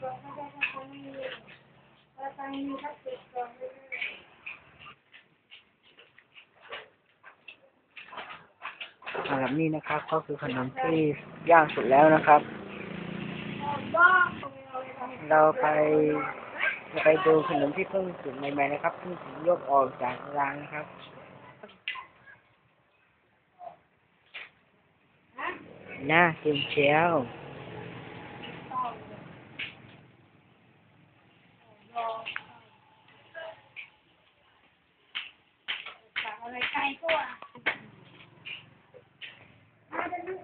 สำหรับนี้นะครับก็คือขนมที่ย่างสุดแล้วนะครับ เราไปเราไปดูขนมที่เพิ่งสุดใหม่ๆนะครับเพิ่งถึงยกออกจากรางนะครับน่ากินเชียว อะไรไกลกว่าอาจจะนึ